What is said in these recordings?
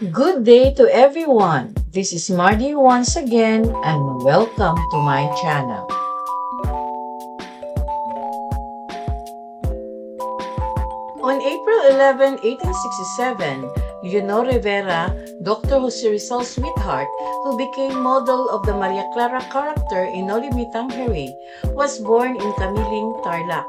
Good day to everyone. This is Mardy once again and welcome to my channel. On April 11, 1867, Leonor Rivera, Dr. Jose Rizal's sweetheart, who became model of the Maria Clara character in Nolimitang Heri, was born in Camiling, Tarlac.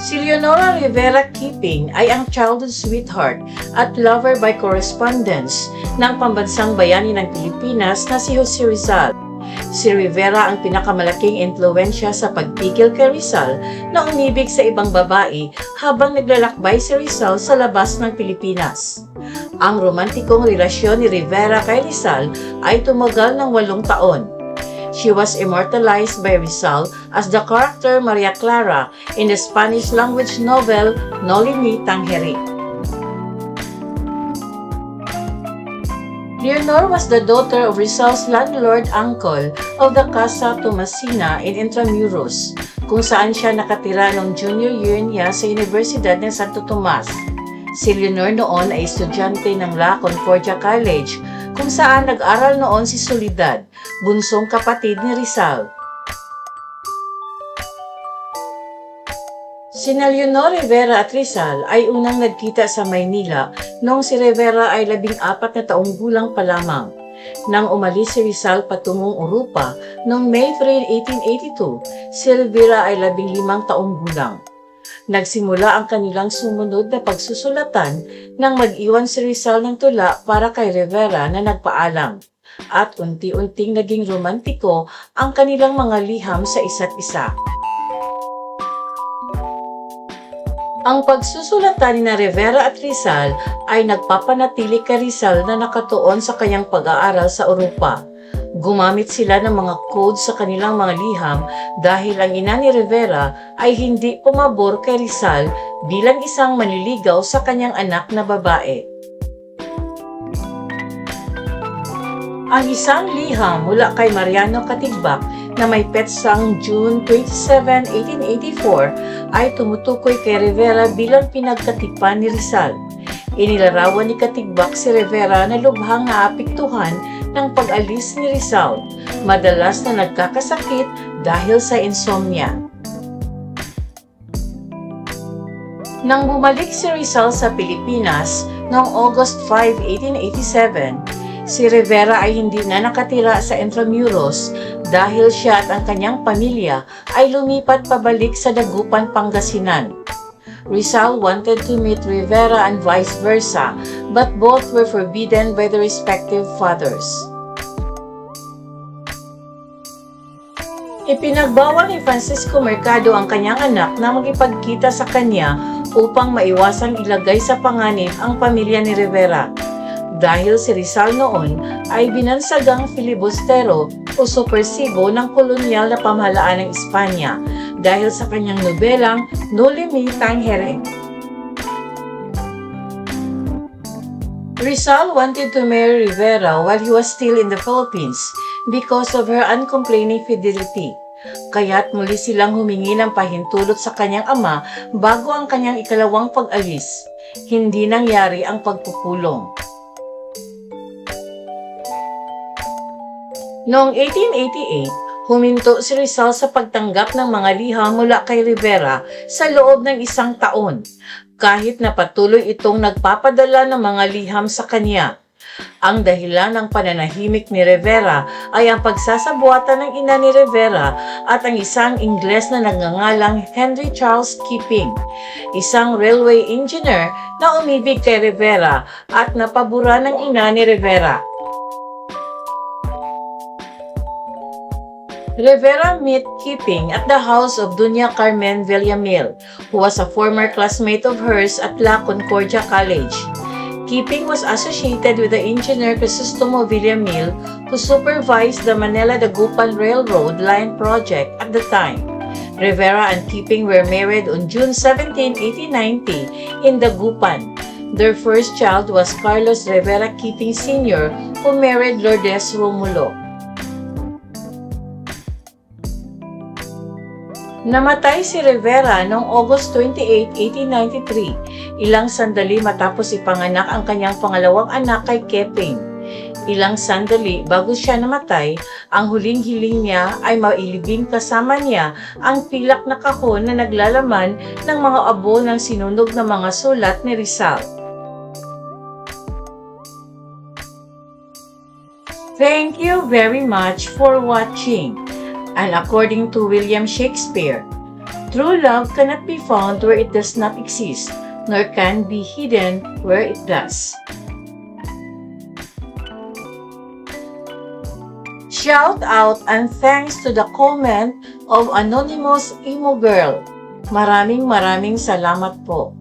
Si Leonora Rivera Keeping ay ang childhood sweetheart at lover by correspondence ng pambansang bayani ng Pilipinas na si Jose Rizal. Si Rivera ang pinakamalaking impluensya sa pagpigil kay Rizal na umibig sa ibang babae habang naglalakbay si Rizal sa labas ng Pilipinas. Ang romantikong relasyon ni Rivera kay Rizal ay tumagal ng walong taon. She was immortalized by Rizal as the character Maria Clara in the Spanish language novel Noli Me Tangere. Leonor was the daughter of Rizal's landlord uncle of the Casa Tomasina in Intramuros, kung saan siya nakatira noong junior year niya sa Universidad ng Santo Tomas. Si Leonor noon ay estudyante ng La Concordia College, kung saan nag-aral noon si Soledad, bunsong kapatid ni Rizal. Sina Leonor Rivera at Rizal ay unang nagkita sa Maynila noong si Rivera ay labing apat na taong gulang pa lamang. Nang umalis si Rizal patungong Europa noong May 3, 1882, si Rivera ay labing limang taong gulang. Nagsimula ang kanilang sumunod na pagsusulatan nang mag-iwan si Rizal ng tula para kay Rivera na nagpaalam. At unti-unting naging romantiko ang kanilang mga liham sa isa't isa. Ang pagsusulatan ni Rivera at Rizal ay nagpapanatili kay Rizal na nakatuon sa kanyang pag-aaral sa Europa. Gumamit sila ng mga code sa kanilang mga liham dahil ang ina ni Rivera ay hindi pumabor kay Rizal bilang isang manliligaw sa kanyang anak na babae. Ang isang liham mula kay Mariano Katigbak na may petsang June 27, 1884 ay tumutukoy kay Rivera bilang pinagkatipan ni Rizal. Inilarawan ni Katigbak si Rivera na lubhang naapektuhan ng pag-alis ni Rizal, madalas na nagkakasakit dahil sa insomnia. Nang bumalik si Rizal sa Pilipinas noong August 5, 1887, si Rivera ay hindi na nakatira sa Intramuros dahil siya at ang kanyang pamilya ay lumipat pabalik sa Dagupan, Pangasinan. Rizal wanted to meet Rivera and vice versa, but both were forbidden by the respective fathers. Ipinagbawal ni Francisco Mercado ang kanyang anak na magipagkita sa kanya upang maiwasang ilagay sa panganib ang pamilya ni Rivera. Dahil si Rizal noon ay binansagang filibustero o supersibo ng kolonyal na pamahalaan ng Espanya dahil sa kanyang nobelang Noli Me Tangere. Rizal wanted to marry Rivera while he was still in the Philippines because of her uncomplaining fidelity. Kaya't muli silang humingi ng pahintulot sa kanyang ama bago ang kanyang ikalawang pag-alis. Hindi nangyari ang pagpupulong. Noong 1888, huminto si Rizal sa pagtanggap ng mga liham mula kay Rivera sa loob ng isang taon, kahit na patuloy itong nagpapadala ng mga liham sa kanya. Ang dahilan ng pananahimik ni Rivera ay ang pagsasabuatan ng ina ni Rivera at ang isang Ingles na nagngangalang Henry Charles Keeping, isang railway engineer na umibig kay Rivera at napabura ng ina ni Rivera. Rivera met Keeping at the house of Dunya Carmen Villamil, who was a former classmate of hers at La Concordia College. Keeping was associated with the engineer Crisostomo Villamil who supervised the Manila-Dagupan Railroad line project at the time. Rivera and Keeping were married on June 17, 1890 in Dagupan. Their first child was Carlos Rivera Keeping Sr. who married Lourdes Romulo. Namatay si Rivera noong August 28, 1893, ilang sandali matapos ipanganak ang kanyang pangalawang anak kay Keping. Ilang sandali bago siya namatay, ang huling hiling niya ay mailibing kasama niya ang pilak na kahon na naglalaman ng mga abo ng sinunog na mga sulat ni Rizal. Thank you very much for watching. And according to William Shakespeare, true love cannot be found where it does not exist, nor can be hidden where it does. Shout out and thanks to the comment of Anonymous Emo Girl. Maraming maraming salamat po.